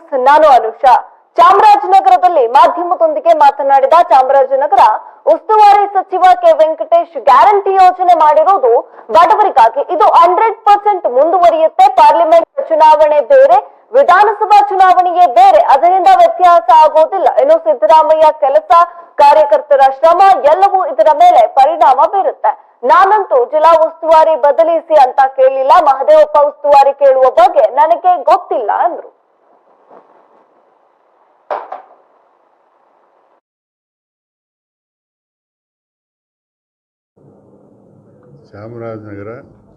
News ನಾನು ಅನುಷಾ. ಚಾಮರಾಜನಗರದಲ್ಲಿ ಮಾಧ್ಯಮದೊಂದಿಗೆ ಮಾತನಾಡಿದ ಚಾಮರಾಜನಗರ ಉಸ್ತುವಾರಿ ಸಚಿವ ಕೆ ವೆಂಕಟೇಶ್ ಗ್ಯಾರಂಟಿ ಯೋಜನೆ ಮಾಡಿರುವುದು ಬಡವರಿಗಾಗಿ. ಇದು ಹಂಡ್ರೆಡ್ ಪರ್ಸೆಂಟ್ ಮುಂದುವರಿಯುತ್ತೆ. ಪಾರ್ಲಿಮೆಂಟ್ ಚುನಾವಣೆ ಬೇರೆ, ವಿಧಾನಸಭಾ ಚುನಾವಣೆಯೇ ಬೇರೆ. ಅದರಿಂದ ವ್ಯತ್ಯಾಸ ಆಗೋದಿಲ್ಲ. ಇನ್ನು ಸಿದ್ದರಾಮಯ್ಯ ಕೆಲಸ, ಕಾರ್ಯಕರ್ತರ ಶ್ರಮ, ಎಲ್ಲವೂ ಇದರ ಮೇಲೆ ಪರಿಣಾಮ ಬೀರುತ್ತೆ. ನಾನಂತೂ ಜಿಲ್ಲಾ ಉಸ್ತುವಾರಿ ಬದಲಿಸಿ ಅಂತ ಕೇಳಿಲ್ಲ. ಮಹದೇವಪ್ಪ ಉಸ್ತುವಾರಿ ಕೇಳುವ ಬಗ್ಗೆ ನನಗೆ ಗೊತ್ತಿಲ್ಲ ಅಂದ್ರು. ಚಾಮರಾಜನಗರ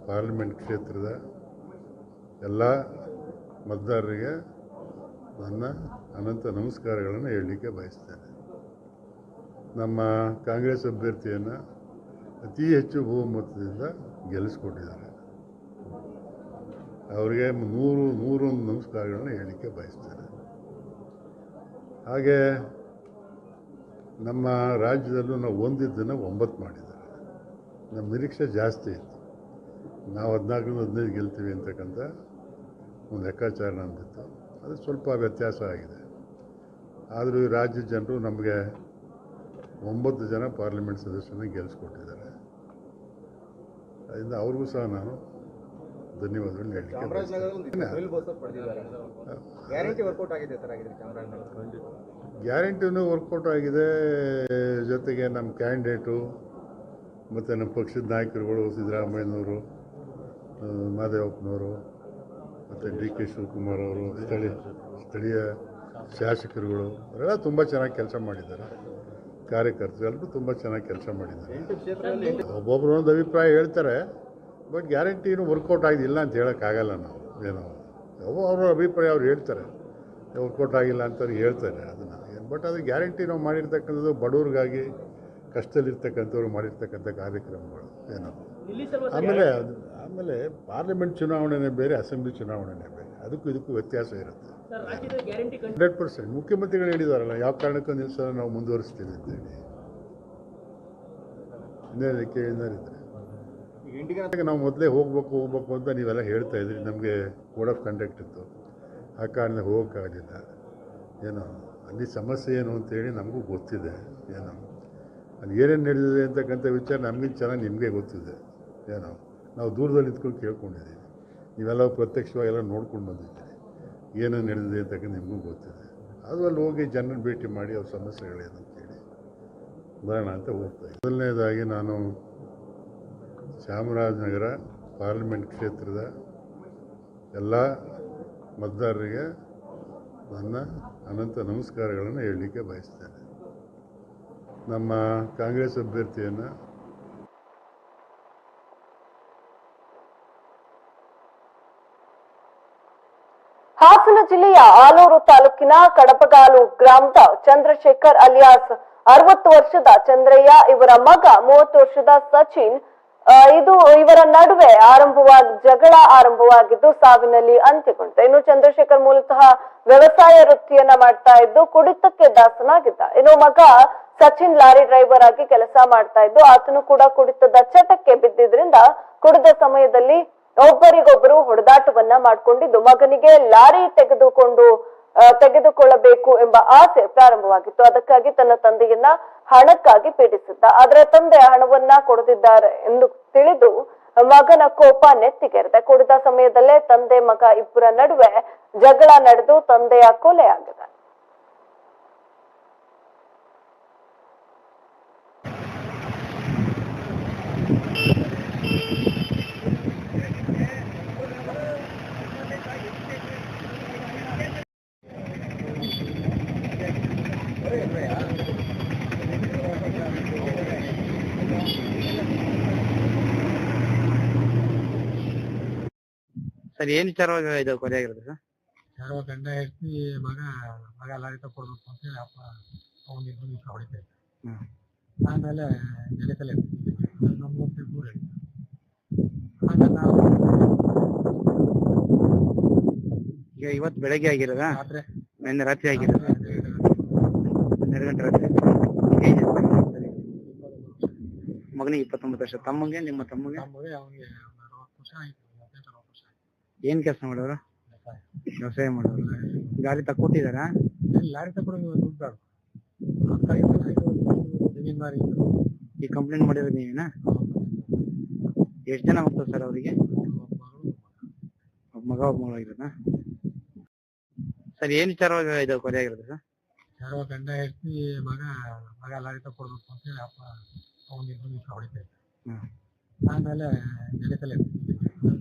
ಪಾರ್ಲಿಮೆಂಟ್ ಕ್ಷೇತ್ರದ ಎಲ್ಲ ಮತದಾರರಿಗೆ ನನ್ನ ಅನಂತ ನಮಸ್ಕಾರಗಳನ್ನು ಹೇಳಲಿಕ್ಕೆ ಬಯಸ್ತೇನೆ. ನಮ್ಮ ಕಾಂಗ್ರೆಸ್ ಅಭ್ಯರ್ಥಿಯನ್ನು ಅತಿ ಹೆಚ್ಚು ಬಹುಮತದಿಂದ ಗೆಲ್ಲಿಸ್ಕೊಟ್ಟಿದ್ದಾರೆ. ಅವರಿಗೆ ನೂರು, ನೂರೊಂದು ನಮಸ್ಕಾರಗಳನ್ನ ಹೇಳಲಿಕ್ಕೆ ಬಯಸ್ತೇನೆ. ಹಾಗೆ ನಮ್ಮ ರಾಜ್ಯದಲ್ಲೂ ನಾವು ಒಂದಿದ್ದನ್ನು ಒಂಬತ್ತು ಮಾಡಿದ್ದಾರೆ ನಮ್ಮ ನಿರೀಕ್ಷೆ ಜಾಸ್ತಿ ಇತ್ತು. ನಾವು ಹದಿನಾಲ್ಕರಿಂದ ಹದಿನೈದು ಗೆಲ್ತೀವಿ ಅಂತಕ್ಕಂಥ ಒಂದು ಲೆಕ್ಕಾಚಾರ ನಮ್ಮದಿತ್ತು ಅದು ಸ್ವಲ್ಪ ವ್ಯತ್ಯಾಸ ಆಗಿದೆ. ಆದರೂ ಈ ರಾಜ್ಯದ ಜನರು ನಮಗೆ ಒಂಬತ್ತು ಜನ ಪಾರ್ಲಿಮೆಂಟ್ ಸದಸ್ಯರನ್ನು ಗೆಲ್ಲಿಸ್ಕೊಟ್ಟಿದ್ದಾರೆ ಅದರಿಂದ ಅವ್ರಿಗೂ ಸಹ ನಾನು ಧನ್ಯವಾದಗಳು ಹೇಳಲಿಕ್ಕೆ ಗ್ಯಾರಂಟಿನೂ ವರ್ಕೌಟ್ ಆಗಿದೆ. ಜೊತೆಗೆ ನಮ್ಮ ಕ್ಯಾಂಡಿಡೇಟು ಮತ್ತು ನಮ್ಮ ಪಕ್ಷದ ನಾಯಕರುಗಳು ಸಿದ್ದರಾಮಯ್ಯನವರು ಮಾದೇವಪ್ಪನವರು, ಮತ್ತು ಡಿ ಕೆ ಶಿವಕುಮಾರ್ ಅವರು, ಸ್ಥಳೀಯ ಸ್ಥಳೀಯ ಶಾಸಕರುಗಳು, ಅವರೆಲ್ಲ ತುಂಬ ಚೆನ್ನಾಗಿ ಕೆಲಸ ಮಾಡಿದ್ದಾರೆ. ಕಾರ್ಯಕರ್ತರು ಎಲ್ಲರೂ ತುಂಬ ಚೆನ್ನಾಗಿ ಕೆಲಸ ಮಾಡಿದ್ದಾರೆ. ಒಬ್ಬೊಬ್ಬರು ಒಂದು ಅಭಿಪ್ರಾಯ ಹೇಳ್ತಾರೆ, ಬಟ್ ಗ್ಯಾರಂಟಿನೂ ವರ್ಕೌಟ್ ಆಗಿಲ್ಲ ಅಂತ ಹೇಳೋಕ್ಕಾಗಲ್ಲ ನಾವು, ಏನೋ. ಅವ್ರ ಅಭಿಪ್ರಾಯ ಅವ್ರು ಹೇಳ್ತಾರೆ. ವರ್ಕೌಟ್ ಆಗಿಲ್ಲ ಅಂತ ಹೇಳ್ತಾರೆ ಅದನ್ನು. ಬಟ್ ಅದು ಗ್ಯಾರಂಟಿ ನಾವು ಮಾಡಿರ್ತಕ್ಕಂಥದ್ದು ಬಡವ್ರಿಗಾಗಿ ಕಷ್ಟದಲ್ಲಿರ್ತಕ್ಕಂಥವ್ರು ಮಾಡಿರ್ತಕ್ಕಂಥ ಕಾರ್ಯಕ್ರಮಗಳು ಏನೋ. ಆಮೇಲೆ ಅದು ಆಮೇಲೆ ಪಾರ್ಲಿಮೆಂಟ್ ಚುನಾವಣೆನೇ ಬೇರೆ ಅಸೆಂಬ್ಲಿ ಚುನಾವಣೆನೇ ಬೇರೆ ಅದಕ್ಕೂ ಇದಕ್ಕೂ ವ್ಯತ್ಯಾಸ ಇರುತ್ತೆ. Hundred percent. ಮುಖ್ಯಮಂತ್ರಿಗಳು ಹೇಳಿದಾರಲ್ಲ ಯಾವ ಕಾರಣಕ್ಕೂ ನಿಲ್ಸ ನಾವು ಮುಂದುವರಿಸ್ತೀವಿ ಅಂತೇಳಿ ಇನ್ನೇನು ಕೇಳಿದಾರಿದ್ದಾರೆ ಈಗ ಎಂಟಿಗೆ ಹಾಗೆ ನಾವು ಮೊದಲೇ ಹೋಗ್ಬೇಕು ಹೋಗ್ಬೇಕು ಅಂತ ನೀವೆಲ್ಲ ಹೇಳ್ತಾ ಇದ್ರಿ ನಮಗೆ ಕೋಡ್ ಆಫ್ ಕಂಡಕ್ಟ್ ಇತ್ತು. ಆ ಕಾರಣ ಹೋಗೋಕ್ಕಾಗಲಿಲ್ಲ ಏನೋ ಅಲ್ಲಿ ಸಮಸ್ಯೆ ಏನು ಅಂತೇಳಿ ನಮಗೂ ಗೊತ್ತಿದೆ ಏನೋ. ಅಲ್ಲಿ ಏನೇನು ನಡೆದಿದೆ ಅಂತಕ್ಕಂಥ ವಿಚಾರ ನಮಗಿಂತ ಚೆನ್ನಾಗಿ ನಿಮಗೆ ಗೊತ್ತಿದೆ. ಏನೋ, ನಾವು ದೂರದಲ್ಲಿ ನಿಂತ್ಕೊಂಡು ಕೇಳ್ಕೊಂಡಿದ್ದೀವಿ. ನೀವೆಲ್ಲ ಪ್ರತ್ಯಕ್ಷವಾಗಿ ಎಲ್ಲ ನೋಡ್ಕೊಂಡು ಬಂದಿದ್ದೀರಿ. ಏನೇನು ನಡೆದಿದೆ ಅಂತಕ್ಕಂಥ ನಿಮಗೂ ಗೊತ್ತಿದೆ. ಅದು ಅಲ್ಲಿ ಹೋಗಿ ಜನರನ್ನ ಭೇಟಿ ಮಾಡಿ ಅವ್ರ ಸಮಸ್ಯೆಗಳೇನು ಅಂತೇಳಿ ಬರೋಣ ಅಂತ ಹೋಗ್ತಾ. ಮೊದಲನೇದಾಗಿ ನಾನು ಚಾಮರಾಜನಗರ ಪಾರ್ಲಿಮೆಂಟ್ ಕ್ಷೇತ್ರದ ಎಲ್ಲ ಮತದಾರರಿಗೆ ನನ್ನ ಅನಂತ ನಮಸ್ಕಾರಗಳನ್ನು ಹೇಳಲಿಕ್ಕೆ ಬಯಸ್ತೇನೆ. ನಮ್ಮ ಕಾಂಗ್ರೆಸ್ ಅಭ್ಯರ್ಥಿಯನ್ನು ಹಾಸನ ಜಿಲ್ಲೆಯ ಆಲೂರು ತಾಲೂಕಿನ ಕಡಪಗಾಲು ಗ್ರಾಮದ ಚಂದ್ರಶೇಖರ್ ಅಲಿಯಾಸ್, ಅರವತ್ತು ವರ್ಷದ ಚಂದ್ರಯ್ಯ, ಇವರ ಮಗ ಮೂವತ್ತು ವರ್ಷದ ಸಚಿನ್ ಇದು ಇವರ ನಡುವೆ ಆರಂಭವಾದ ಜಗಳ ಆರಂಭವಾಗಿದ್ದು ಸಾವಿನಲ್ಲಿ ಅಂತ್ಯಗೊಂಡಿದೆ. ಇನ್ನು ಚಂದ್ರಶೇಖರ್ ಮೂಲತಃ ವ್ಯವಸಾಯ ವೃತ್ತಿಯನ್ನ ಮಾಡ್ತಾ ಇದ್ದು ಕುಡಿತಕ್ಕೆ ದಾಸನಾಗಿದ್ದ ಇನ್ನು ಮಗ ಸಚಿನ್ ಲಾರಿ ಡ್ರೈವರ್ ಆಗಿ ಕೆಲಸ ಮಾಡ್ತಾ ಇದ್ದು, ಆತನು ಕೂಡ ಕುಡಿತದ ಚಟಕ್ಕೆ ಬಿದ್ದಿದ್ರಿಂದ ಕುಡಿದ ಸಮಯದಲ್ಲಿ ಒಬ್ಬರಿಗೊಬ್ಬರು ಹೊಡೆದಾಟವನ್ನ ಮಾಡ್ಕೊಂಡಿದ್ದು, ಮಗನಿಗೆ ಲಾರಿ ತೆಗೆದುಕೊಂಡು ತೆಗೆದುಕೊಳ್ಳಬೇಕು ಎಂಬ ಆಸೆ ಪ್ರಾರಂಭವಾಗಿತ್ತು. ಅದಕ್ಕಾಗಿ ತನ್ನ ತಂದೆಯನ್ನ ಹಣಕ್ಕಾಗಿ ಪೀಡಿಸಿದ್ದ. ಆದ್ರೆ ತಂದೆ ಹಣವನ್ನ ಕೊಡದಿದ್ದಾರೆ ಎಂದು ತಿಳಿದು ಮಗನ ಕೋಪ ನೆತ್ತಿಗೆರೆದೆ. ಕುಡಿದ ಸಮಯದಲ್ಲೇ ತಂದೆ ಮಗ ಇಬ್ಬರ ನಡುವೆ ಜಗಳ ನಡೆದು ತಂದೆಯ ಕೊಲೆಯಾಗಿದೆ ಸರ್ ಏನ್ ವಿಚಾರವಾಗಿ ಇದು ಕೊಲೆ ಆಗಿರೋದು ಸರ್? ಯಾರೋ ಗಂಡ ಹೆಂಡತಿ ಮಗ ಮಗ ಲಾರಿ ಕೊಡ್ಬೇಕು ಅಂತ ಹೇಳಿ ಅಪ್ಪ ಇಬ್ಬರು ಹೊಡಿತಾ ಇದ್ದ ಹ್ಮ್. ಆಮೇಲೆ ನಡೀತಲೇ ನಮ್ಮ ದೂರ ಇತ್ತು ಆಮೇಲೆ ನಾವು ಈಗ ಇವತ್ತು ಬೆಳಗ್ಗೆ ಆಗಿರೋದಾ? ರಾತ್ರಿ. ನಿನ್ನೆ ರಾತ್ರಿ ಆಗಿರೋದು? ರಾತ್ರಿ ಹನ್ನೆರಡು ಗಂಟೆ ರಾತ್ರಿ ಏಜ್ ಮಗನಿಗೆ ಇಪ್ಪತ್ತೊಂಬತ್ತು ವರ್ಷ. ತಮ್ಮಗೆ ನಿಮ್ಮ ತಮ್ಮಗೆ? ನಮಗೆ ಅವನಿಗೆ ಒಂದು ಅರವತ್ತು ವರ್ಷ ಆಯ್ತು. ಹದಿನೆಂಟು ಅರವತ್ತು ವರ್ಷ ಆಯ್ತು. ಏನ್ ಕೆಲಸ ಮಾಡೋರು? ವ್ಯವಸಾಯ. ಮಾಡೋರು. ಗಾಡಿ ತಕ್ಕೊಟ್ಟಿದಾರಾ? ಇಲ್ಲಿ ಲಾರಿ ತಗೊಂಡು ದುಡ್ಡು ಬೇಡ. ಅದಕ್ಕಾಗಿ ಜಮೀನ್ದಾರಿ ಇದ್ರು. ಈ ಕಂಪ್ಲೇಂಟ್ ಮಾಡಿರೋದು ನೀವೇನಾ? ಎಷ್ಟು ಜನ ಹೋಗ್ತಾರೆ ಸರ್ ಅವರಿಗೆ? ಒಬ್ಬ ಮಗ ಒಬ್ಬ ಮಗಳು ಆಗಿರೋದಾ ಸರ್ ಏನು ವಿಚಾರವಾಗಿ ಇದು ಕೊಲೆ ಆಗಿರೋದು ಸರ್? ಯಾರೋ ಗಂಡ ಹೆಂಡತಿ ಮಗ ಮಗ ಲಾರಿ ಕೊಡ್ಬೇಕು ಅಂತ ಹೇಳಿ ಅಪ್ಪ ಅವ್ನಿಗೆ ಇಬ್ಬರು ಹೊಡಿತಾ ಇದ್ದ ಆಮೇಲೆ ನಡೀತಲೇ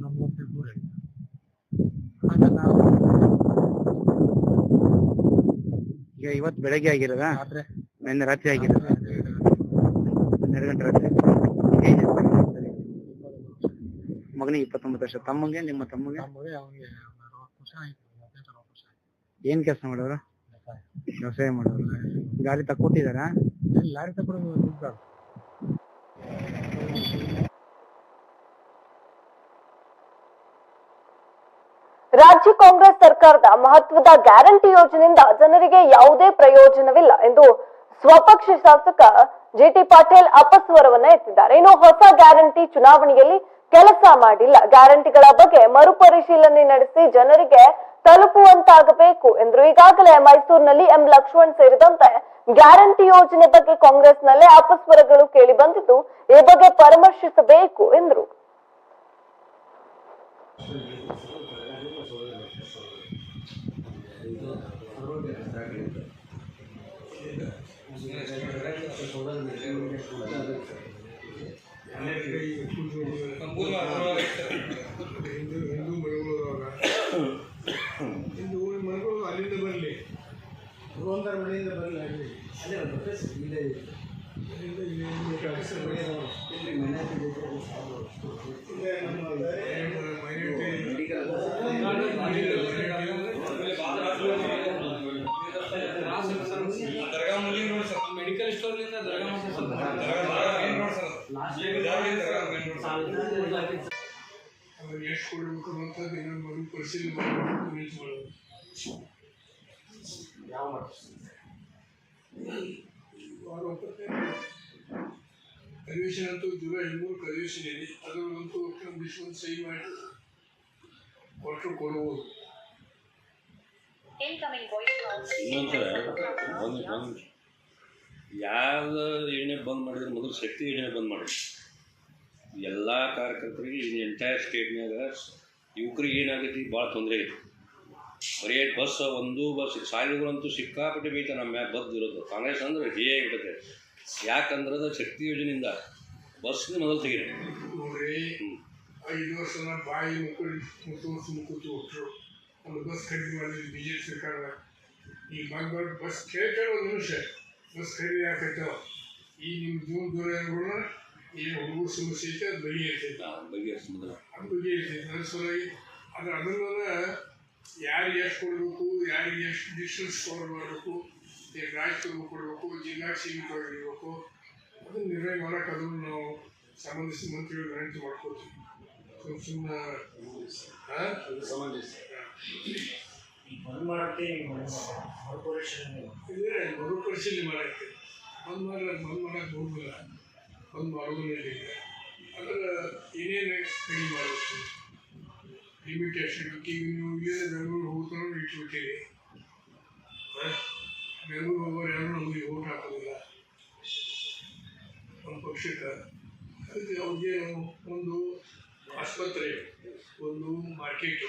ನಮ್ಗೆ ಒಂದು ದೂರ ಇತ್ತು ನಾವು ಈಗ ಇವತ್ತು ಬೆಳಗ್ಗೆ ಆಗಿರೋದಾ? ರಾತ್ರಿ. ನಿನ್ನೆ ರಾತ್ರಿ ಆಗಿರೋದ? ಹನ್ನೆರಡು ಗಂಟೆ ರಾತ್ರಿ. ಮಗನಿಗೆ ಇಪ್ಪತ್ತೊಂಬತ್ತು ವರ್ಷ. ತಮ್ಮಂಗೆ ನಿಮ್ಮ ತಮ್ಮಗೆ? ನಮಗೆ ಅವನಿಗೆ ಅರವತ್ತು ವರ್ಷ ಆಯ್ತು. ಹದಿನೆಂಟು ಅರವತ್ತು ವರ್ಷ ಆಯ್ತು. ಏನ್ ಕೆಲಸ ಮಾಡೋರು? ವ್ಯವಸಾಯ. ಮಾಡೋದು ಮಾಡೋರು. ಗಾಡಿ ತಕ್ಕೊಟ್ಟಿದಾರಾ ಲಾರಿ ತಕ್ಕೊಡೋದು ರಾಜ್ಯ ಕಾಂಗ್ರೆಸ್ ಸರ್ಕಾರದ ಮಹತ್ವದ ಗ್ಯಾರಂಟಿ ಯೋಜನೆಯಿಂದ ಜನರಿಗೆ ಯಾವುದೇ ಪ್ರಯೋಜನವಿಲ್ಲ ಎಂದು ಸ್ವಪಕ್ಷ ಶಾಸಕ ಜಿಟಿ ಪಾಟೀಲ್ ಅಪಸ್ವರವನ್ನ ಎತ್ತಿದ್ದಾರೆ. ಇನ್ನು ಹೊಸ ಗ್ಯಾರಂಟಿ ಚುನಾವಣೆಯಲ್ಲಿ ಕೆಲಸ ಮಾಡಿಲ್ಲ. ಗ್ಯಾರಂಟಿಗಳ ಬಗ್ಗೆ ಮರುಪರಿಶೀಲನೆ ನಡೆಸಿ ಜನರಿಗೆ ತಲುಪುವಂತಾಗಬೇಕು ಎಂದರು ಈಗಾಗಲೇ ಮೈಸೂರಿನಲ್ಲಿ ಎಂ ಲಕ್ಷ್ಮಣ್ ಸೇರಿದಂತೆ ಗ್ಯಾರಂಟಿ ಯೋಜನೆ ಬಗ್ಗೆ ಕಾಂಗ್ರೆಸ್ನಲ್ಲೇ ಅಪಸ್ವರಗಳು ಕೇಳಿ ಬಂದಿದ್ದು, ಈ ಬಗ್ಗೆ ಪರಾಮರ್ಶಿಸಬೇಕು ಎಂದರು ಹಿಂದೂ ಹಿಂದೂ ಮನೆಗಳವಾಗ ಹಿಂದೂ ಮನೆಗಳು ಅಲ್ಲಿಂದ ಬರಲಿ ಒಂದರ ಮನೆಯಿಂದ ಬರಲಿ ಅಲ್ಲಿ ಇಲ್ಲೇ ಅಲ್ಲಿಂದ ಇಲ್ಲಿ ಏನ್ ಬೇಕಾಗುತ್ತೆ? ಇಲ್ಲೇ ನಮ್ಮ minority- ಮೆಡಿಕಲ್ ಸ್ಟೋರ್ನಿಂದ ದರ್ಗಾ ಮಾತ್ರ ಸ್ವಲ್ಪ ಅದನ್ನ ಎಷ್ಟು ಕೊಡಬೇಕು ಅನ್ನೋಂಥದ್ದು ಇನ್ನೊಂದು ಮರು ಪರಿಶೀಲನೆ ಮಾಡಬೇಕು ನಿಲ್ಸಿ ಮಾಡೋದು ಒಪ್ಪತ್ತೆ. ಅಧಿವೇಶನ ಅಂತೂ ಜುಲೈ ಹದಿಮೂರು ಅಧಿವೇಶನ ಇದೆ. ಅದರಲ್ಲಂತೂ ಒಂದು ಸಹಿ ಮಾಡಿ ಕೊಟ್ಟರು ಕೊಡುವುದು ಒಂದು ಯಾವ ಯೋಜನೆ ಬಂದ್ ಮಾಡಿದ್ರೆ ಮೊದಲು ಶಕ್ತಿ ಎಣ್ಣೆ ಬಂದ್ ಮಾಡಿ ಎಲ್ಲ ಕಾರ್ಯಕರ್ತರಿಗೆ ಈ ಎಂಟೈರ್ ಸ್ಟೇಟ್ನಾಗ ಯುವಕರಿಗೆ ಏನಾಗೈತಿ ಭಾಳ ತೊಂದರೆ ಐತಿ. ಬರೀ ಬಸ್ ಒಂದು ಬಸ್ ಶಾಲೆಗಳಂತೂ ಸಿಕ್ಕಾಪಟ್ಟೆ ಬೈತ ನಮ್ಮ ಮ್ಯಾಗ ಬಸ್ ಇರೋದು. ಕಾಂಗ್ರೆಸ್ ಅಂದ್ರೆ ಹೇ ಆಗಿಬಿಡುತ್ತೆ. ಯಾಕಂದ್ರೆ ಅದು ಶಕ್ತಿ ಯೋಜನೆಯಿಂದ ಬಸ್ನ ಮೊದಲು ತೆಗೀರಿ. ನೋಡ್ರಿ ಐದು ವರ್ಷ ಬಾಯಿ ಮುಕ್ಕಳಿ ಮುತ್ತು ವರ್ಷ ಮುಕ್ಕುತ್ತು ಕೊಟ್ಟರು ಒಂದು ಬಸ್ ಖರೀದಿ ಮಾಡಿದ್ವಿ ಬಿ ಜೆ ಪಿ ಸರ್ಕಾರ ಈ ಬಂದ್ಬಾರ್ದು ಬಸ್ ಕೇಳ್ತಾರೆ ಒಂದು ನಿಮಿಷ. ಬಸ್ ಖರೀದಿ ಹಾಕೈತವ ಈ ನಿಮ್ಮ ಜೂನ್ ಜುಲೈಗಳನ್ನ ಏನು ಹುಡುಗರ ಸಮಸ್ಯೆ ಐತೆ ಅದು ಬಗೆಹರಿತೈತೆ ನಾವು ಬಗೆಹರಿಸಿ ಅದು ಬಗೆಹರಿತೈತೆ ಅದ್ರ ಸಲುವಾಗಿ ಅದು ಅದನ್ನ ಯಾರಿಗೆ ಎಷ್ಟು ಕೊಡಬೇಕು ಯಾರಿಗೆ ಎಷ್ಟು ಡಿಸ್ಟೆನ್ಸ್ ಕವರ್ ಮಾಡಬೇಕು ಈಗ ರಾಜ್ಯದವ್ರಿಗೆ ಕೊಡಬೇಕು ಜಿಲ್ಲಾ ಸೀಮಿತವಾಗಿರಬೇಕು ಅದನ್ನು ನಿರ್ಣಯ ಮಾಡೋಕೆ ಅದನ್ನು ನಾವು ಸಂಬಂಧಿಸಿದ ಮಂತ್ರಿಗಳು ವಿನಂತಿ ಮಾಡ್ಕೋತೀವಿ ಸುಮ್ ಸುಮ್ಮನೆ ಇದೇ ಮರುಪರಿಶೀಲನೆ ಮಾಡಕ್ಕೆ ಬಂದ್ ಮಾಡಿ ಬಂದ್ ಮಾಡಕ್ಕೆ. ಹೋಗಲ್ಲ ಬಂದ್ ಮಾಡೋದಿಲ್ಲ ಅದರ ಏನೇನು ಕಡಿಮೆ ಮಾಡಬೇಕು? ಲಿಮಿಟೇಷನ್ ಈಗ ನೀವು ಇಲ್ಲಿಂದ ಬೆಂಗಳೂರು ಹೋಗ್ತಾನೂ ಇಟ್ಬಿಟ್ಟಿರಿ ಬೆಂಗಳೂರು ಹೋಗೋರು ಯಾರು ನಮಗೆ ಓಟ್ ಹಾಕೋದಿಲ್ಲ ನಮ್ಮ ಪಕ್ಷಕ್ಕೆ ಅದಕ್ಕೆ ಅವ್ರಿಗೆ ಒಂದು ಆಸ್ಪತ್ರೆ ಒಂದು ಮಾರ್ಕೆಟು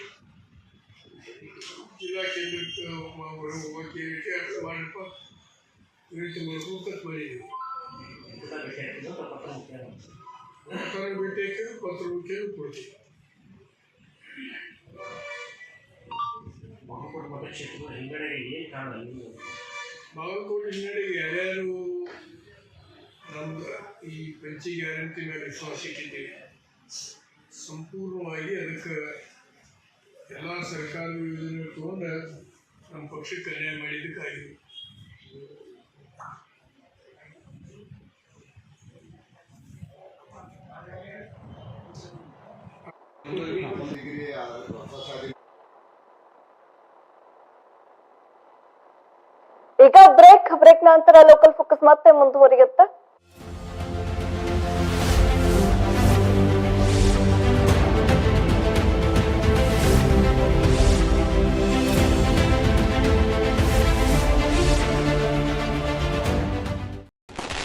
ಜಿಲ್ಲಾ ಕೇಂದ್ರಕ್ಕೆ ಹೋಗೋಕ್ಕೆ ಅರ್ಥ ಮಾಡಪ್ಪ ವಿನಂತಿ ಮಾಡಬೇಕು ಕಟ್ ಮಾಡಿದ್ದೀವಿ ಪತ್ರ ಭೇಟಿ ಹಾಕಿದ್ರೆ ಪತ್ರ ಮುಖ್ಯನೂ ಕೊಡ್ತೀವಿ ಬಾಗಲಕೋಟೆ ಹಿನ್ನಡೆಗೆ ಯಾರ್ಯಾರು ನಮ್ದು ಈ ಪಂಚಿ ಗ್ಯಾರಂಟಿ ಮೇಲೆ ವಿಶ್ವಾಸ ಇಟ್ಟಿದ್ದೀವಿ ಸಂಪೂರ್ಣವಾಗಿ ಅದಕ್ಕೆ ಎಲ್ಲ ಸರ್ಕಾರದ ಯೋಜನೆ ತಗೊಂಡು ನಮ್ಮ ಪಕ್ಷಕ್ಕೆ ಅನ್ಯಾಯ ಮಾಡಿದ್ದಕ್ಕಾಗಿದೆ. ಈಗ ಬ್ರೇಕ್ ಬ್ರೇಕ್ ನಂತರ ಲೋಕಲ್ ಫೋಕಸ್ ಮತ್ತೆ ಮುಂದುವರಿಯುತ್ತೆ.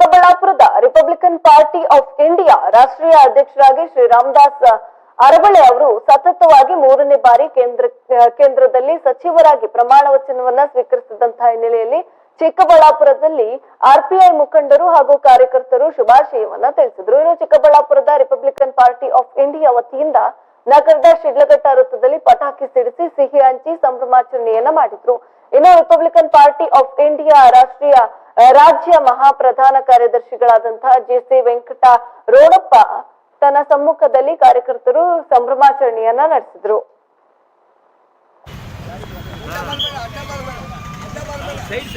ಚಿಕ್ಕಬಳ್ಳಾಪುರದ ರಿಪಬ್ಲಿಕನ್ ಪಾರ್ಟಿ ಆಫ್ ಇಂಡಿಯಾ ರಾಷ್ಟ್ರೀಯ ಅಧ್ಯಕ್ಷರಾಗಿ ಶ್ರೀ ರಾಮದಾಸ್ ಅರಬಳೆ ಅವರು ಸತತವಾಗಿ ಮೂರನೇ ಬಾರಿ ಕೇಂದ್ರ ಕೇಂದ್ರದಲ್ಲಿ ಸಚಿವರಾಗಿ ಪ್ರಮಾಣ ವಚನವನ್ನ ಸ್ವೀಕರಿಸಿದಂತಹ ಹಿನ್ನೆಲೆಯಲ್ಲಿ ಚಿಕ್ಕಬಳ್ಳಾಪುರದಲ್ಲಿ ಆರ್ಪಿಐ ಮುಖಂಡರು ಹಾಗೂ ಕಾರ್ಯಕರ್ತರು ಶುಭಾಶಯವನ್ನ ತಿಳಿಸಿದ್ರು. ಇನ್ನು ಚಿಕ್ಕಬಳ್ಳಾಪುರದ ರಿಪಬ್ಲಿಕನ್ ಪಾರ್ಟಿ ಆಫ್ ಇಂಡಿಯಾ ವತಿಯಿಂದ ನಗರದ ಶಿಡ್ಲಘಟ್ಟ ವೃತ್ತದಲ್ಲಿ ಪಟಾಕಿ ಸಿಡಿಸಿ ಸಿಹಿ ಹಂಚಿ ಸಂಭ್ರಮಾಚರಣೆಯನ್ನ ಮಾಡಿದ್ರು. ಇನ್ನು ರಿಪಬ್ಲಿಕನ್ ಪಾರ್ಟಿ ಆಫ್ ಇಂಡಿಯಾ ರಾಷ್ಟ್ರೀಯ ರಾಜ್ಯ ಮಹಾಪ್ರಧಾನ ಕಾರ್ಯದರ್ಶಿಗಳಾದಂತಹ ಜೆ ಸಿ ವೆಂಕಟ ರೋಡಪ್ಪ ತನ್ನ ಸಮ್ಮುಖದಲ್ಲಿ ಕಾರ್ಯಕರ್ತರು ಸಂಭ್ರಮಾಚರಣೆಯನ್ನ ನಡೆಸಿದ್ರು. ಸೈಡ್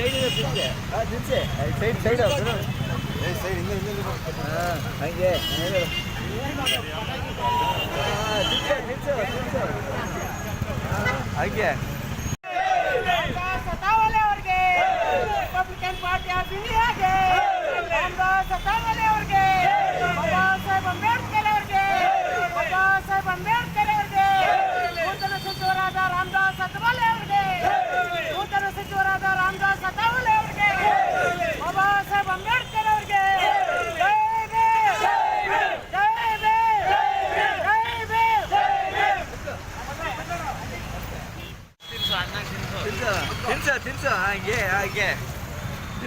ತಿನ್ಸು ತಿನ್ಸು. ಹಾಗೆ ಹಾಗೆ.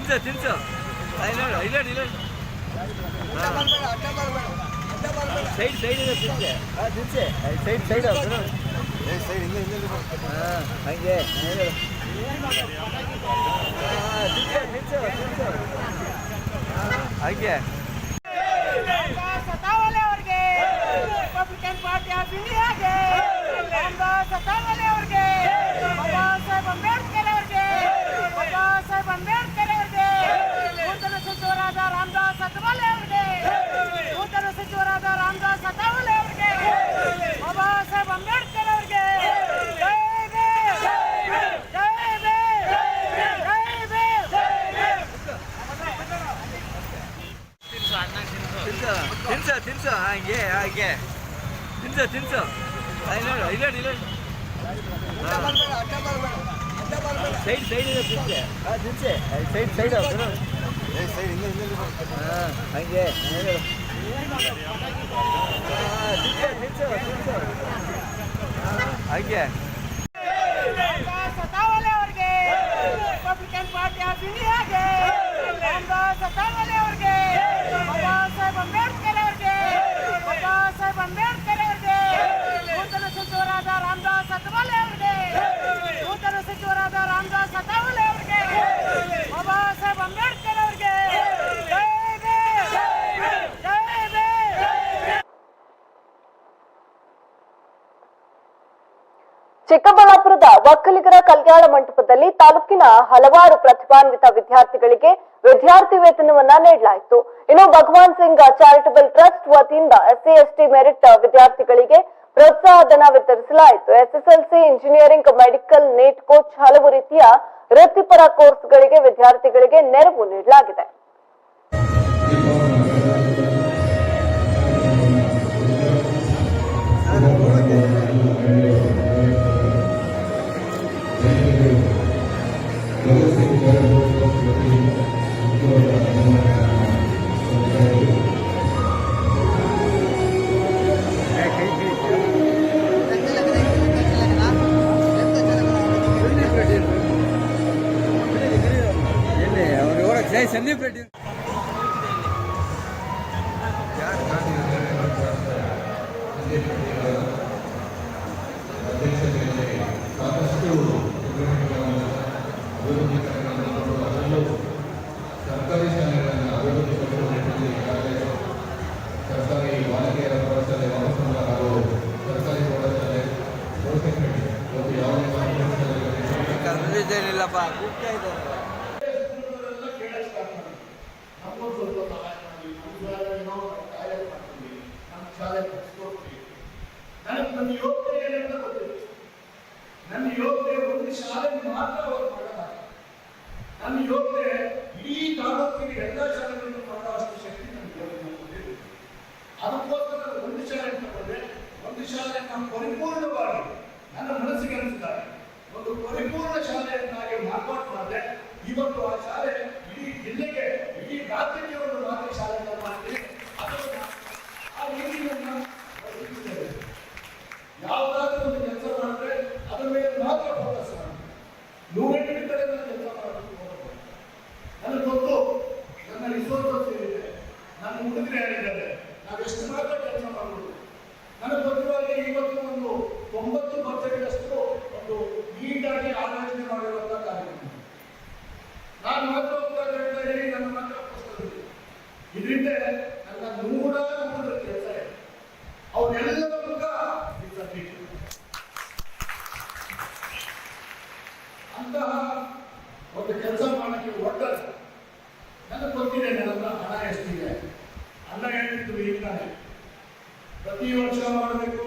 ತಿನ್ಸು ತಿನ್ಸು. ಇಲ್ಲ ಇಲ್ಲ ಸೈಡ್ ಸೈಡ್ ಇದೆ ತಿನ್ಸೆ. ಹಾಂ ತಿನ್ಸೆ. ಸೈಡ್ ಸೈಡ್ ಸೈಡ್ ಹಿಂದೆ ಹಿಂದೆ ಹಾಂ ಹಂಗೆ. ತಿನ್ಸು ತಿನ್ಸು ಹಾಗೆ ಸತಾವಲೆ ಅವರಿಗೆ ರಿಪಬ್ಲಿಕನ್ ಪಾರ್ಟಿ ಆಫ್ ಇಂಡಿಯಾಗೆ ರಾಮದಾಸ್ ಸತಾವಲೆ ಅವರಿಗೆ ಬಾಬಾ ಸಾಹೇಬ್ ಅಂಬೇಡ್ಕರ್ ಅವರಿಗೆ ಬಾಬಾ ಸಾಹೇಬ್ ಅಂಬೇಡ್ಕರ್ ಅವರಿಗೆ ನೂತನ ಸಚಿವರಾದ ರಾಮದಾಸ್ ಸತಾವಲೆ ಅವರಿಗೆ ನೂತನ ಸಚಿವರಾದ ರಾಮದಾಸ್ ಸತಾವಲೆ ಅವರಿಗೆ ಬಾಬಾ ಸಾಹೇಬ್ ಅಂಬೇಡ್ಕರ್ ಅವರಿಗೆ ಜೈ ಭೀಮ್ ಜೈ ಭೀಮ್ ಜೈ ಭೀಮ್ ತಿನ್ಸು ತಿನ್ಸು ತಿನ್ಸು ಹಾಗೆ ಹಾಗೆ ತಿನ್ಸು ತಿನ್ಸು ಇಲ್ಲೋಡು ಇಲ್ಲೋಡು ಇಲ್ಲೋಡು ಸೈಡ್ ಸೈಡ್ ಇದೆ ನಿಲ್ಸೆ ಸೈಡ್ ಸೈಡ್ ಸೈಡ್ ಹಂಗೆ ಹಂಗೆ. ಹಾಂ, ನಿಲ್ಸೆ, ನಿಲ್ಸೆ, ನಿಲ್ಸೆ. ಹಂಗೆ ರಾಮದಾಸ್ ಅತಾವಲೆ ಅವರಿಗೆ ರಿಪಬ್ಲಿಕನ್ ಪಾರ್ಟಿ ಆಫ್ ಇಂಡಿಯಾಗೆ ರಾಮದಾಸ್ ಅತಾವಲೆ ಅವರಿಗೆ ಬಾಬಾ ಸಾಹೇಬ್ ಅಂಬೇಡ್ಕರ್ ಅವರಿಗೆ ಬಾಬಾ ಸಾಹೇಬ್ ಅಂಬೇಡ್ಕರ್ ಅವರಿಗೆ ನೂತನ ಸಚಿವರಾದ ರಾಮದಾಸ್ ನೂತನ ಸಚಿವರಾದ ರಾಮದಾಸ್ ಬಾಬಾ ಸಾಹೇಬ್ ಅಂಬೇಡ್ಕರ್ ಚಿಕ್ಕಬಳ್ಳಾಪುರದ ಒಕ್ಕಲಿಗರ ಕಲ್ಯಾಣ ಮಂಟಪದಲ್ಲಿ ತಾಲೂಕಿನ ಹಲವಾರು ಪ್ರತಿಭಾನ್ವಿತ ವಿದ್ಯಾರ್ಥಿಗಳಿಗೆ ವಿದ್ಯಾರ್ಥಿ ವೇತನವನ್ನ ನೀಡಲಾಯಿತು. ಇನ್ನು ಭಗವಾನ್ ಸಿಂಗ್ ಚಾರಿಟಬಲ್ ಟ್ರಸ್ಟ್ ವತಿಯಿಂದ ಎಸ್ಸಿ ಎಸ್ಟಿ ಮೆರಿಟ್ ವಿದ್ಯಾರ್ಥಿಗಳಿಗೆ ಪ್ರೋತ್ಸಾಹಧನ ವಿತರಿಸಲಾಯಿತು. SSLC engineering medical NEET coach ಹಲವು ರೀತಿಯ ವೃತ್ತಿಪರ ಕೋರ್ಸ್ಗಳಿಗೆ ವಿದ್ಯಾರ್ಥಿಗಳಿಗೆ ನೆರವು ನೀಡಲಾಗಿದೆ. ಅಂತಹ ಒಂದು ಕೆಲಸ ಮಾಡೋಕ್ಕೆ ಹೊರಟರೆ ನನಗೆ ಗೊತ್ತಿದೆ ನನ್ನ ಹಣ ಎಷ್ಟಿದೆ? ಅನ್ನ ಹೇಳ್ತಿದ್ರು ಈಗ ಪ್ರತಿ ವರ್ಷ ಮಾಡಬೇಕು.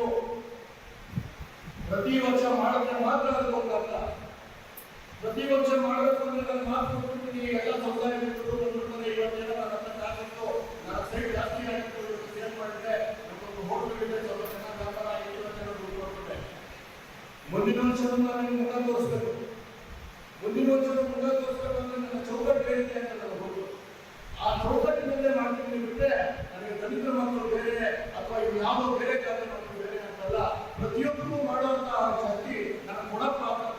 ಪ್ರತಿ ವರ್ಷ ಮಾಡಿದ್ರೆ ಮಾತ್ರ ಅದು ಗೊತ್ತಲ್ಲ ಪ್ರತಿ ವರ್ಷ ಮಾಡಬೇಕು ಅಂದ್ರೆ ನಾನು ಮಾತು ಕೊಟ್ಟಿದ್ದೀನಿ ಎಲ್ಲ ಸಮುದಾಯ ಮಿತ್ರರು ಇವತ್ತು ಜನ ನನ್ನ ಹತ್ರ ನಾನು ಸೈಡ್ ಜಾಸ್ತಿ ಆಗಿತ್ತು. ಇವತ್ತು ಸೇಲ್ ಮಾಡಿದ್ರೆ ನಮ್ಮೊಂದು ಹೋಟೆಲ್ ಇದೆ, ಸ್ವಲ್ಪ ಚೆನ್ನಾಗಿ ವ್ಯಾಪಾರ ಆಗಿತ್ತು ಅಂತ ಹೇಳಿ ದುಡ್ಡು ಕೊಟ್ಬಿಟ್ಟೆ ಮುಂದಿನ ವರ್ಷ ನಾನು ಮುಖ ತೋರಿಸ್ಬೇಕು. ಮುಂದಿನ ವರ್ಷದ ಅಂದ್ರೆ ನನ್ನ ಚೌಕಟ್ಟು ಬೇರೆ ಅಂತ ಗೊತ್ತು ಆ ಚೌಕಟ್ಟಿನಲ್ಲೇ ಮಾಡ್ತೀನಿ ಬಿಟ್ಟರೆ ನನಗೆ ದಲಿತರ ಮಕ್ಕಳು ಬೇರೆ ಅಥವಾ ಇವು ಯಾವ ಬೇರೆ ಕಾರ್ಯ ಮಕ್ಕಳು ಬೇರೆ ಅಂತಲ್ಲ ಪ್ರತಿಯೊಬ್ಬರಿಗೂ ಮಾಡುವಂತಹ ಶಕ್ತಿ ನನ್ನ ಕೊಡಪ್ಪ ನಾನು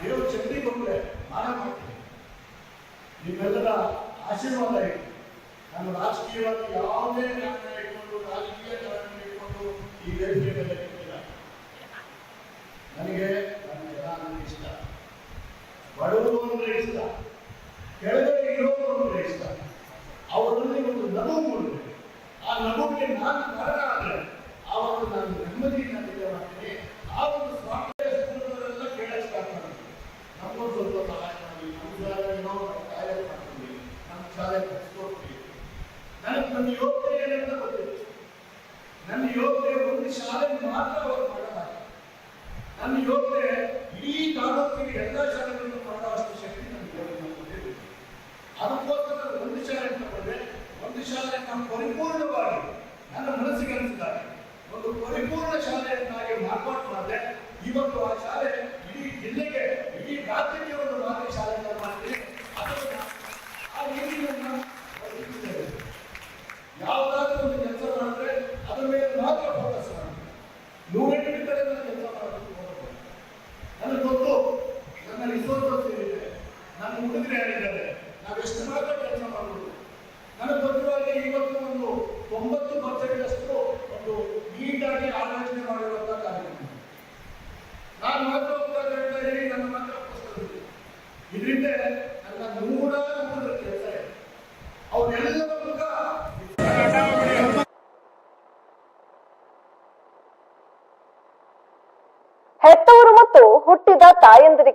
ದೇವ್ರ ಶಕ್ತಿ ಬಂದ್ರೆ ಮಾಡೇ ಮಾಡ್ತೀನಿ ನಿಮ್ಮೆಲ್ಲರ ಆಶೀರ್ವಾದ ಇತ್ತು ನಾನು ರಾಜಕೀಯವಾಗಿ ಯಾವುದೇ ಕಾರಣ ಇಟ್ಕೊಂಡು ರಾಜಕೀಯ ಕಾರಣ ಇಟ್ಕೊಂಡು ಈ ವೇದಿಕೆ ಮೇಲೆ ನಿಂತಿಲ್ಲ. ನನಗೆ ಇಷ್ಟ. ಬಡವರು ಅಂದ್ರೆ ಇಷ್ಟ. ಕೆಳಗಡೆ ಇರೋರು ಇಷ್ಟ. ಅವರಲ್ಲಿ ಒಂದು ನಗು ಮೂಡಿದೆ ಆ ನಗುವಿಗೆ ನಾನು ಕಾರಣ ಆದರೆ ಆವಾಗ ನಾನು ನೆಮ್ಮದಿಯಿಂದ ಮಾಡ್ತೀನಿ ಆ ಒಂದು ಮಾಡ್ತೀನಿ ನಮಗೂ ಸ್ವಲ್ಪ ಸಹಾಯ ಮಾಡಿ ನಮ್ಮ ನಾವು ಮಾಡ್ತೀವಿ ನಮ್ಮ ಶಾಲೆ ನನಗೆ ನನ್ನ ಯೋಗ್ಯತೆ ಏನಂತ ಗೊತ್ತಿಲ್ಲ. ನನ್ನ ಯೋಗ್ಯತೆ ಒಂದು ಶಾಲೆ ಮಾತ್ರ ಅಲ್ಲಿ ಹೋದ್ರೆ ಇಡೀ ತಾಲೂಕಿನ ಎಲ್ಲ ಶಾಲೆಗಳನ್ನು ಮಾಡುವಷ್ಟು ಶಕ್ತಿ ನಮಗೆ ಅದಕ್ಕೋಸ್ಕರ ಒಂದು ಶಾಲೆ ತಗೊಂಡ್ರೆ ಒಂದು ಶಾಲೆಯನ್ನು ಪರಿಪೂರ್ಣವಾಗಿ ನನ್ನ ಮನಸ್ಸಿಗೆ ಅನಿಸುತ್ತಾರೆ ಒಂದು ಪರಿಪೂರ್ಣ ಶಾಲೆಯನ್ನಾಗಿ ಮಾರ್ಪಾಡು ಮಾಡಿದೆ, ಇವತ್ತು ಆ ಶಾಲೆ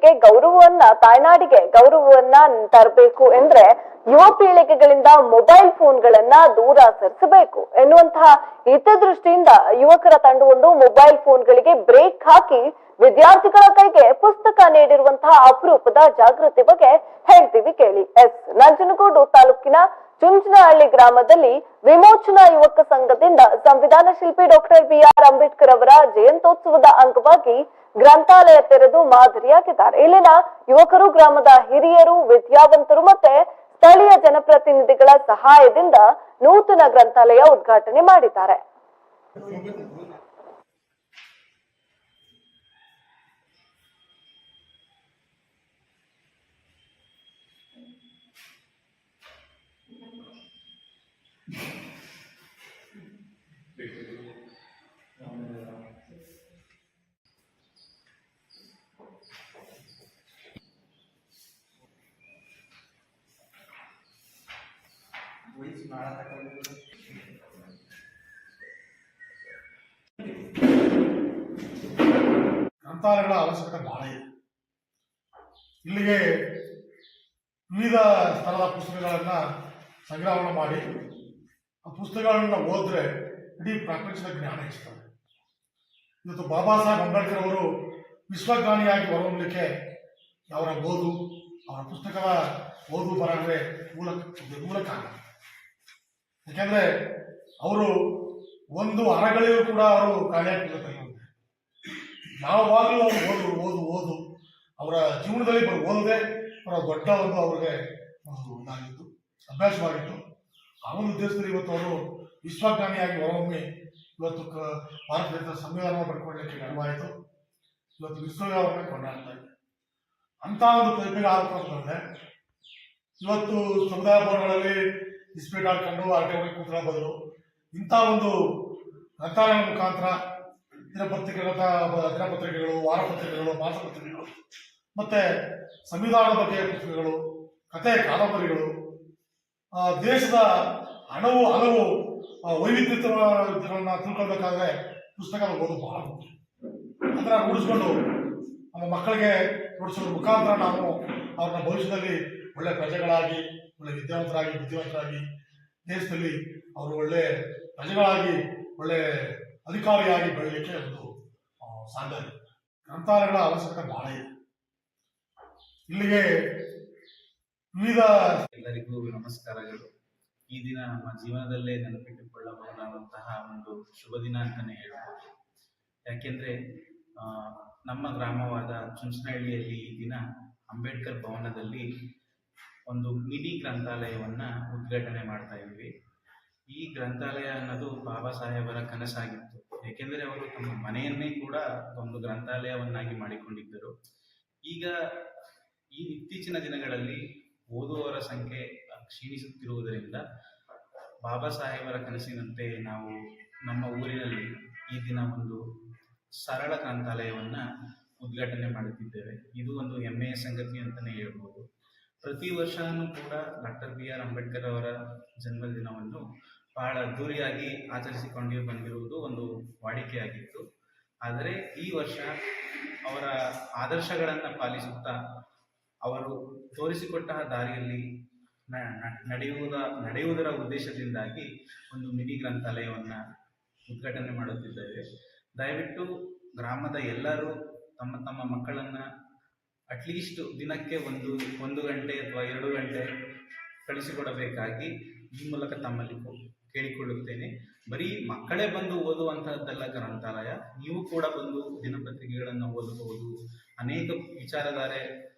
ತಾಯಂದಿರಿಗೆ ಗೌರವವನ್ನ, ತಾಯ್ನಾಡಿಗೆ ಗೌರವವನ್ನ ತರಬೇಕು ಎಂದ್ರೆ ಯುವ ಪೀಳಿಗೆಗಳಿಂದ ಮೊಬೈಲ್ ಫೋನ್ಗಳನ್ನ ದೂರ ಸರಿಸಬೇಕು ಎನ್ನುವಂತಹ ಹಿತದೃಷ್ಟಿಯಿಂದ ಯುವಕರ ತಂಡವೊಂದು ಮೊಬೈಲ್ ಫೋನ್ಗಳಿಗೆ ಬ್ರೇಕ್ ಹಾಕಿ ವಿದ್ಯಾರ್ಥಿಗಳ ಕೈಗೆ ಪುಸ್ತಕ ನೀಡಿರುವಂತಹ ಅಪರೂಪದ ಜಾಗೃತಿ ಬಗ್ಗೆ ಹೇಳ್ತೀವಿ ಕೇಳಿ. ಎಸ್. ನಂಜನಗೂಡು ತಾಲೂಕಿನ ಚುಂಚನಹಳ್ಳಿ ಗ್ರಾಮದಲ್ಲಿ ವಿಮೋಚನಾ ಯುವಕ ಸಂಘದಿಂದ ಸಂವಿಧಾನ ಶಿಲ್ಪಿ ಡಾಕ್ಟರ್ ಬಿಆರ್ ಅಂಬೇಡ್ಕರ್ ಅವರ ಜಯಂತೋತ್ಸವದ ಅಂಗವಾಗಿ ಗ್ರಂಥಾಲಯ ತೆರೆದು ಮಾದರಿಯಾಗಿದ್ದಾರೆ. ಇಲ್ಲಿನ ಯುವಕರು, ಗ್ರಾಮದ ಹಿರಿಯರು, ವಿದ್ಯಾವಂತರು ಮತ್ತೆ ಸ್ಥಳೀಯ ಜನಪ್ರತಿನಿಧಿಗಳ ಸಹಾಯದಿಂದ ನೂತನ ಗ್ರಂಥಾಲಯ ಉದ್ಘಾಟನೆ ಮಾಡಿದ್ದಾರೆ. ಗ್ರಂಥಾಲಯಗಳ ಅವಶ್ಯಕತೆ ಬಹಳ ಇದೆ ಇಲ್ಲಿಗೆ ವಿವಿಧ ಸ್ಥಳದ ಪುಸ್ತಕಗಳನ್ನು ಸಂಗ್ರಹಣೆ ಮಾಡಿ ಆ ಪುಸ್ತಕಗಳನ್ನ ಓದಿದ್ರೆ ಇಡೀ ಪ್ರಪಂಚದ ಜ್ಞಾನ ಹೆಚ್ಚುತ್ತದೆ ಇವತ್ತು ಬಾಬಾ ಸಾಹೇಬ್ ಅಂಬೇಡ್ಕರ್ ಅವರು ವಿಶ್ವಜ್ಞಾನಿಯಾಗಿ ಹೊರಹೊಮ್ಮಲಿಕ್ಕೆ ಅವರ ಓದು? ಅವರ ಪುಸ್ತಕದ ಓದು ಬರವೇ ಮೂಲ ಮೂಲ ಕಾರಣ ಯಾಕೆಂದ್ರೆ ಅವರು ಒಂದು ಅರಗಳಿಗೂ ಕೂಡ ಅವರು ಕಾರ್ಯಾತ್ಮಕತೆ ಯಾವಾಗಲೂ ಅವರು ಓದು ಓದು ಓದು. ಅವರ ಜೀವನದಲ್ಲಿ ಓದೋದೇ ಅವರ ದೊಡ್ಡ ಒಂದು ಅವ್ರಿಗೆ ಒಂದು ಇದಾಗಿತ್ತು ಅಭ್ಯಾಸವಾಗಿತ್ತು ಒಂದು ಉದ್ದೇಶದಲ್ಲಿ ಇವತ್ತು ಅವರು ವಿಶ್ವಜ್ಞಾನಿಯಾಗಿ ಒಮ್ಮೆ ಇವತ್ತು ಭಾರತ ದೇಶದ ಸಂವಿಧಾನವನ್ನು ಬರ್ಕೊಳ್ಳಿಕ್ಕೆ ನೆರವಾಯಿತು. ಇವತ್ತು ವಿಶ್ವವ್ಯಾಪಾರ ಕೊಂಡಾಡ್ತಾ ಇದೆ. ಅಂತ ಒಂದು ಪ್ರತಿಭೆಗೆ ಆರೋಪ ಇವತ್ತು ಸಮುದಾಯ ಭವನಗಳಲ್ಲಿ ಡಿಸ್ಪ್ಲೇಟ್ ಹಾಕೊಂಡು ಆಟೆ ಹೊಡಿ ಕೂತ್ಕೊಳ್ಳೋ ಬದಲು ಇಂಥ ಒಂದು ಗ್ರಂಥಾಲಯ ಮುಖಾಂತರ ದಿನಪತ್ರಿಕೆಗಳ ದಿನಪತ್ರಿಕೆಗಳು ವಾರಪತ್ರಿಕೆಗಳು ಮಾಸಪತ್ರಿಕೆಗಳು ಮತ್ತೆ ಸಂವಿಧಾನದ ಬಗ್ಗೆ ಪುಸ್ತಕಗಳು, ಕಥೆ, ಕಾದಂಬರಿಗಳು ದೇಶದ ಹಣವು ಹಲವು ವೈವಿಧ್ಯತೆಗಳನ್ನ ತಿಳ್ಕೊಳ್ಬೇಕಾದ್ರೆ ಪುಸ್ತಕ ಓದು ಬಹಳ ಮುಖ್ಯ. ಅದನ್ನ ರೂಢಿಸ್ಕೊಂಡು ನಮ್ಮ ಮಕ್ಕಳಿಗೆ ರೂಢಿಸೋದ್ರ ಮುಖಾಂತರ ನಾವು ಅವ್ರನ್ನ ಭವಿಷ್ಯದಲ್ಲಿ ಒಳ್ಳೆ ಪ್ರಜೆಗಳಾಗಿ, ಒಳ್ಳೆ ವಿದ್ಯಾವಂತರಾಗಿ, ಬುದ್ಧಿವಂತರಾಗಿ, ದೇಶದಲ್ಲಿ ಅವರು ಒಳ್ಳೆ ಪ್ರಜೆಗಳಾಗಿ, ಒಳ್ಳೆ ಅಧಿಕಾರಿಯಾಗಿ ಬೆಳೀಲಿಕ್ಕೆ ಒಂದು ಸಾಧ್ಯ ಗ್ರಂಥಾಲಯಗಳ ಅವಶ್ಯಕತೆ ಬಹಳ ಇದೆ. ಇಲ್ಲಿಗೆ ಎಲ್ಲರಿಗೂ ನಮಸ್ಕಾರಗಳು ಈ ದಿನ ನಮ್ಮ ಜೀವನದಲ್ಲೇ ನೆನಪಿಟ್ಟುಕೊಳ್ಳಬಹುದಾದಂತಹ ಒಂದು ಶುಭ ದಿನ ಅಂತಾನೆ ಹೇಳ್ಬೋದು. ಯಾಕೆಂದ್ರೆ ನಮ್ಮ ಗ್ರಾಮವಾದ ಚುಂಚನಹಳ್ಳಿಯಲ್ಲಿ ಈ ದಿನ ಅಂಬೇಡ್ಕರ್ ಭವನದಲ್ಲಿ ಒಂದು ಮಿನಿ ಗ್ರಂಥಾಲಯವನ್ನ ಉದ್ಘಾಟನೆ ಮಾಡ್ತಾ ಇದ್ವಿ. ಈ ಗ್ರಂಥಾಲಯ ಅನ್ನೋದು ಬಾಬಾ ಸಾಹೇಬರ ಕನಸಾಗಿತ್ತು. ಯಾಕೆಂದ್ರೆ ಅವರು ತಮ್ಮ ಮನೆಯನ್ನೇ ಕೂಡ ಒಂದು ಗ್ರಂಥಾಲಯವನ್ನಾಗಿ ಮಾಡಿಕೊಂಡಿದ್ದರು. ಈಗ ಈ ಇತ್ತೀಚಿನ ದಿನಗಳಲ್ಲಿ ಓದುವವರ ಸಂಖ್ಯೆ ಕ್ಷೀಣಿಸುತ್ತಿರುವುದರಿಂದ ಬಾಬಾ ಸಾಹೇಬರ ಕನಸಿನಂತೆ ನಾವು ನಮ್ಮ ಊರಿನಲ್ಲಿ ಈ ದಿನ ಒಂದು ಸರಳ ಗ್ರಂಥಾಲಯವನ್ನು ಉದ್ಘಾಟನೆ ಮಾಡುತ್ತಿದ್ದೇವೆ. ಇದು ಒಂದು ಹೆಮ್ಮೆಯ ಸಂಗತಿ ಅಂತಲೇ ಹೇಳ್ಬೋದು. ಪ್ರತಿ ವರ್ಷವೂ ಕೂಡ ಡಾಕ್ಟರ್ ಬಿ ಆರ್ ಅಂಬೇಡ್ಕರ್ ಅವರ ಜನ್ಮದಿನವನ್ನು ಬಹಳ ಅದ್ದೂರಿಯಾಗಿ ಆಚರಿಸಿಕೊಂಡು ಬಂದಿರುವುದು ಒಂದು ವಾಡಿಕೆಯಾಗಿತ್ತು. ಆದರೆ ಈ ವರ್ಷ ಅವರ ಆದರ್ಶಗಳನ್ನು ಪಾಲಿಸುತ್ತಾ ಅವರು ತೋರಿಸಿಕೊಟ್ಟ ದಾರಿಯಲ್ಲಿ ನಡೆಯುವುದ, ನಡೆಯುವುದರ ಉದ್ದೇಶದಿಂದಾಗಿ ಒಂದು ಮಿನಿ ಗ್ರಂಥಾಲಯವನ್ನು ಉದ್ಘಾಟನೆ ಮಾಡುತ್ತಿದ್ದೇವೆ. ದಯವಿಟ್ಟು ಗ್ರಾಮದ ಎಲ್ಲರೂ ತಮ್ಮ ತಮ್ಮ ಮಕ್ಕಳನ್ನು ಅಟ್ಲೀಸ್ಟ್ ದಿನಕ್ಕೆ ಒಂದು ಒಂದು ಗಂಟೆ ಅಥವಾ ಎರಡು ಗಂಟೆ ಕಳಿಸಿಕೊಡಬೇಕಾಗಿ ಈ ಮೂಲಕ ತಮ್ಮಲ್ಲಿ ಕೇಳಿಕೊಳ್ಳುತ್ತೇನೆ. ಬರೀ ಮಕ್ಕಳೇ ಬಂದು ಓದುವಂತಹದ್ದಲ್ಲ ಗ್ರಂಥಾಲಯ. ನೀವು ಕೂಡ ಬಂದು ದಿನಪತ್ರಿಕೆಗಳನ್ನು ಓದಬಹುದು. ಅನೇಕ ವಿಚಾರಧಾರೆ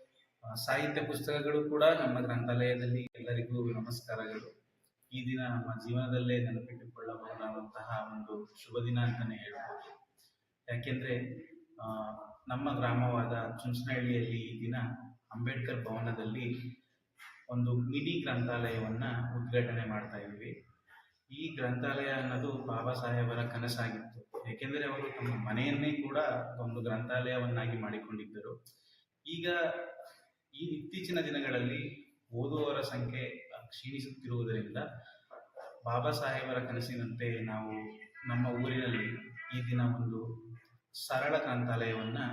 ಸಾಹಿತ್ಯ ಪುಸ್ತಕಗಳು ಕೂಡ ನಮ್ಮ ಗ್ರಂಥಾಲಯದಲ್ಲಿ ಎಲ್ಲರಿಗೂ ನಮಸ್ಕಾರಗಳು. ಈ ದಿನ ನಮ್ಮ ಜೀವನದಲ್ಲೇ ನೆನಪಿಟ್ಟುಕೊಳ್ಳಬಹುದಾದಂತಹ ಒಂದು ಶುಭ ದಿನ ಅಂತಾನೆ ಹೇಳ್ಬೋದು. ಯಾಕೆಂದ್ರೆ ನಮ್ಮ ಗ್ರಾಮವಾದ ಚುಂಚನಹಳ್ಳಿಯಲ್ಲಿ ಈ ದಿನ ಅಂಬೇಡ್ಕರ್ ಭವನದಲ್ಲಿ ಒಂದು ಮಿನಿ ಗ್ರಂಥಾಲಯವನ್ನ ಉದ್ಘಾಟನೆ ಮಾಡ್ತಾ ಇದ್ವಿ. ಈ ಗ್ರಂಥಾಲಯ ಅನ್ನೋದು ಬಾಬಾ ಸಾಹೇಬರ ಕನಸಾಗಿತ್ತು. ಯಾಕೆಂದ್ರೆ, ಅವರು ತಮ್ಮ ಮನೆಯನ್ನೇ ಕೂಡ ಒಂದು ಗ್ರಂಥಾಲಯವನ್ನಾಗಿ ಮಾಡಿಕೊಂಡಿದ್ದರು. ಈಗ ಈ ಇತ್ತೀಚಿನ ದಿನಗಳಲ್ಲಿ ಓದುವವರ ಸಂಖ್ಯೆ ಕ್ಷೀಣಿಸುತ್ತಿರುವುದರಿಂದ ಬಾಬಾ ಸಾಹೇಬರ ಕನಸಿನಂತೆ ನಾವು ನಮ್ಮ ಊರಿನಲ್ಲಿ ಈ ದಿನ ಒಂದು ಸರಳ ಗ್ರಂಥಾಲಯವನ್ನು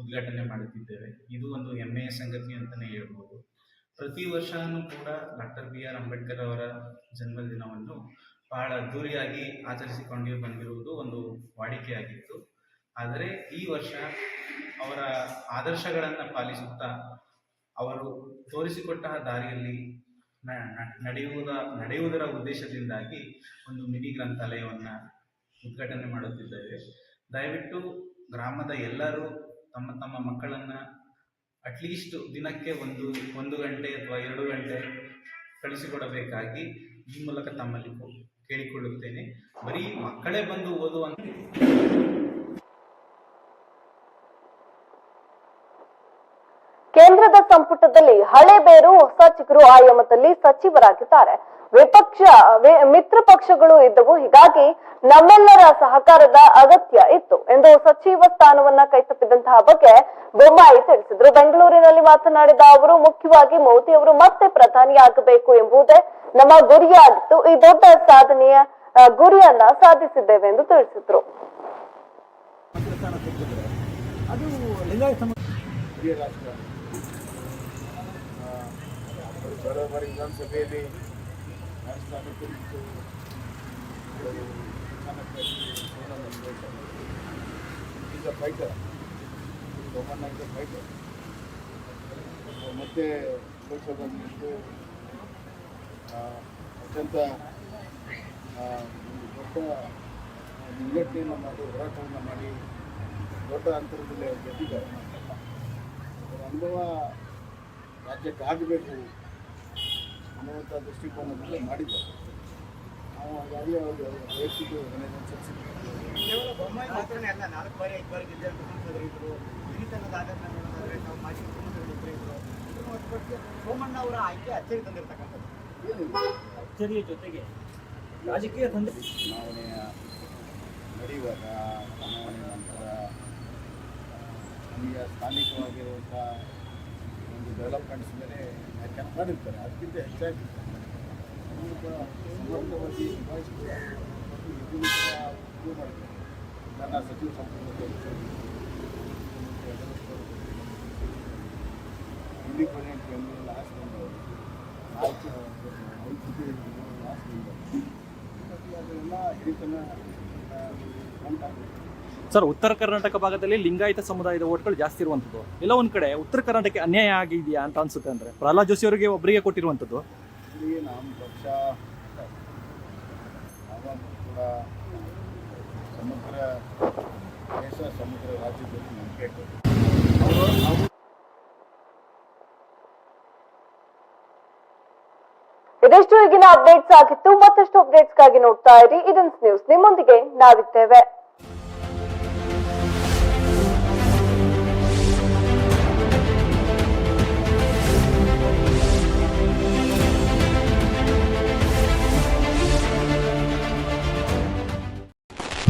ಉದ್ಘಾಟನೆ ಮಾಡುತ್ತಿದ್ದೇವೆ. ಇದು ಒಂದು ಹೆಮ್ಮೆಯ ಸಂಗತಿ ಅಂತಲೇ ಹೇಳ್ಬೋದು. ಪ್ರತಿ ವರ್ಷವೂ ಕೂಡ ಡಾಕ್ಟರ್ ಬಿ ಆರ್ ಅಂಬೇಡ್ಕರ್ ಅವರ ಜನ್ಮದಿನವನ್ನು ಬಹಳ ಅದ್ದೂರಿಯಾಗಿ ಆಚರಿಸಿಕೊಂಡು ಬಂದಿರುವುದು ಒಂದು ವಾಡಿಕೆಯಾಗಿತ್ತು. ಆದರೆ ಈ ವರ್ಷ ಅವರ ಆದರ್ಶಗಳನ್ನು ಪಾಲಿಸುತ್ತಾ ಅವರು ತೋರಿಸಿಕೊಟ್ಟ ದಾರಿಯಲ್ಲಿ ನಡೆಯುವುದ, ನಡೆಯುವುದರ ಉದ್ದೇಶದಿಂದಾಗಿ ಒಂದು ಮಿನಿ ಗ್ರಂಥಾಲಯವನ್ನು ಉದ್ಘಾಟನೆ ಮಾಡುತ್ತಿದ್ದೇವೆ. ದಯವಿಟ್ಟು ಗ್ರಾಮದ ಎಲ್ಲರೂ ತಮ್ಮ ತಮ್ಮ ಮಕ್ಕಳನ್ನು ಅಟ್ಲೀಸ್ಟ್ ದಿನಕ್ಕೆ ಒಂದು ಒಂದು ಗಂಟೆ ಅಥವಾ ಎರಡು ಗಂಟೆ ಕಳಿಸಿಕೊಡಬೇಕಾಗಿ ಈ ಮೂಲಕ ತಮ್ಮಲ್ಲಿ ಕೇಳಿಕೊಳ್ಳುತ್ತೇನೆ. ಬರೀ ಮಕ್ಕಳೇ ಬಂದು ಓದುವಂತ ಕೇಂದ್ರದ ಸಂಪುಟದಲ್ಲಿ ಹಳೆ ಬೇರು ಹೊಸ ಚಿಗುರು ಆಯಾಮದಲ್ಲಿ ಸಚಿವರಾಗಿದ್ದಾರೆ. ವಿಪಕ್ಷ ಮಿತ್ರ ಪಕ್ಷಗಳು ಇದ್ದವು. ಹೀಗಾಗಿ ನಮ್ಮೆಲ್ಲರ ಸಹಕಾರದ ಅಗತ್ಯ ಇತ್ತು ಎಂದು ಸಚಿವ ಸ್ಥಾನವನ್ನ ಕೈತಪ್ಪಿದಂತಹ ಬಗ್ಗೆ ಬೊಮ್ಮಾಯಿ ತಿಳಿಸಿದ್ರು. ಬೆಂಗಳೂರಿನಲ್ಲಿ ಮಾತನಾಡಿದ ಅವರು ಮುಖ್ಯವಾಗಿ ಮೋದಿ ಅವರು ಮತ್ತೆ ಪ್ರಧಾನಿಯಾಗಬೇಕು ಎಂಬುದೇ ನಮ್ಮ ಗುರಿಯಾಗಿತ್ತು. ಈ ದೊಡ್ಡ ಸಾಧನೆಯ ಗುರಿಯನ್ನ ಸಾಧಿಸಿದ್ದೇವೆ ಎಂದು ತಿಳಿಸಿದ್ರು. ಹಿರಿಯ ರಾಷ್ಟ್ರ ಬರೋ ಬಾರಿ ವಿಧಾನಸಭೆಯಲ್ಲಿ ರಾಜಸ್ಥಾನ ಕುರಿತು ಈಸ್ ಫೈಟರ್ ಫೈಟರ್ ಮತ್ತೆ ಲೋಕಸಭೆ ನಿಂತು ಅತ್ಯಂತ ದೊಡ್ಡ ನಿಗಟ್ಟೆಯನ್ನು ಮಾಡಿ, ಹೋರಾಟವನ್ನು ಮಾಡಿ, ದೊಡ್ಡ ಅಂತರದಲ್ಲಿ ಗೆದ್ದಿದ್ದಾರೆ. ಅನುಭವ ರಾಜ್ಯಕ್ಕೆ ಆಗಬೇಕು ಅನ್ನುವಂಥ ದೃಷ್ಟಿಕೋನದಲ್ಲಿ ಮಾಡಿದ್ದಾರೆ. ನಾವು ಹಾಗಾಗಿ ಅವರು ವೈಯಕ್ತಿಕ ಕೇವಲ ಬೊಮ್ಮಾಯಿ ಮಾತ್ರ ಅಲ್ಲ ನಾಲ್ಕು ಬಾರಿ ಐದು ಬಾರಿ ಗೆದ್ದ ಇದ್ರು ಹಿರಿತನದ ಆಧಾರದ ನೋಡೋದಾದ್ರೆ ನಾವು ಮಾಜಿ ಮುಖ್ಯಮಂತ್ರಿಗಳು ಇದ್ರು ಇದನ್ನು ಹೊರತುಪಡಿಸಿ ಸೋಮಣ್ಣ ಅವರ ಆಯ್ಕೆ ಅಚ್ಚರಿ ತಂದಿರ್ತಕ್ಕಂಥದ್ದು. ಅಚ್ಚರಿಯ ಜೊತೆಗೆ ರಾಜಕೀಯ ತಂದೆ. ಚುನಾವಣೆಯ ನಡೆಯುವಾಗ ಚುನಾವಣೆ ನಂತರ ಅಲ್ಲಿಯ ಸ್ಥಾನಿಕವಾಗಿರುವಂಥ ಒಂದು ಡೆವಲಪ್ಮೆಂಟ್ಸ್ ಮೇಲೆ ಮಾಡಿರ್ತಾರೆ ಅದಕ್ಕಿಂತ ಹೆಚ್ಚಾಗಿ ಅನೇಕ ಸಮರ್ಥವಾಗಿ ನಿಭಾಯಿಸಿಕೊಳ್ಳುವಂಥದ್ದು ಇದನ್ನು ಕೂಡ ಇದು ಮಾಡಿದ್ದಾರೆ ನನ್ನ ಸಚಿವ ಸಂಪುಟದಲ್ಲಿ ಇಂಡಿಪೆಂಡೆಂಟ್ ಫ್ಯಾಮಿಲಿ ಲಾಸ್ಟ್ ಬಂದವರು ನಾಲ್ಕು ಐದು ಸತಿ ಲಾಸ್ಟ್ ಬಂದವರು ಅದೆಲ್ಲ ಹಿರಿತನ ಉಂಟಾಗಿದೆ ಸರ್ ಉತ್ತರ ಕರ್ನಾಟಕ ಭಾಗದಲ್ಲಿ ಲಿಂಗಾಯತ ಸಮುದಾಯದ ಓಟ್ಗಳು ಜಾಸ್ತಿ ಇರುವಂಥದ್ದು. ಎಲ್ಲ ಒಂದ್ ಕಡೆ ಉತ್ತರ ಕರ್ನಾಟಕಕ್ಕೆ ಅನ್ಯಾಯ ಆಗಿದೆಯಾ ಅಂತ ಅನ್ಸುತ್ತೆ ಅಂದ್ರೆ? ಪ್ರಹ್ಲಾದ್ ಜೋಶಿ ಅವರಿಗೆ ಒಬ್ಬರಿಗೆ ಕೊಟ್ಟಿರುವಂಥದ್ದು. ಇಲ್ಲಿ ನಮ್ಮ ಪಕ್ಷ ಕೂಡ ಸಮಗ್ರ ದೇಶ ಸಮಗ್ರ ರಾಜ್ಯದಲ್ಲಿ ನಂಬಿಕೆ ಅವರು ಇದಿಷ್ಟು ಈಗಿನ ಅಪ್ಡೇಟ್ಸ್ ಆಗಿತ್ತು. ಮತ್ತಷ್ಟು ಅಪ್ಡೇಟ್ಸ್ಗಾಗಿ ನೋಡ್ತಾ ಇರಿ. ಇದನ್ಸ್ ನ್ಯೂಸ್ ನಿಮ್ಮೊಂದಿಗೆ ನಾವಿದ್ದೇವೆ.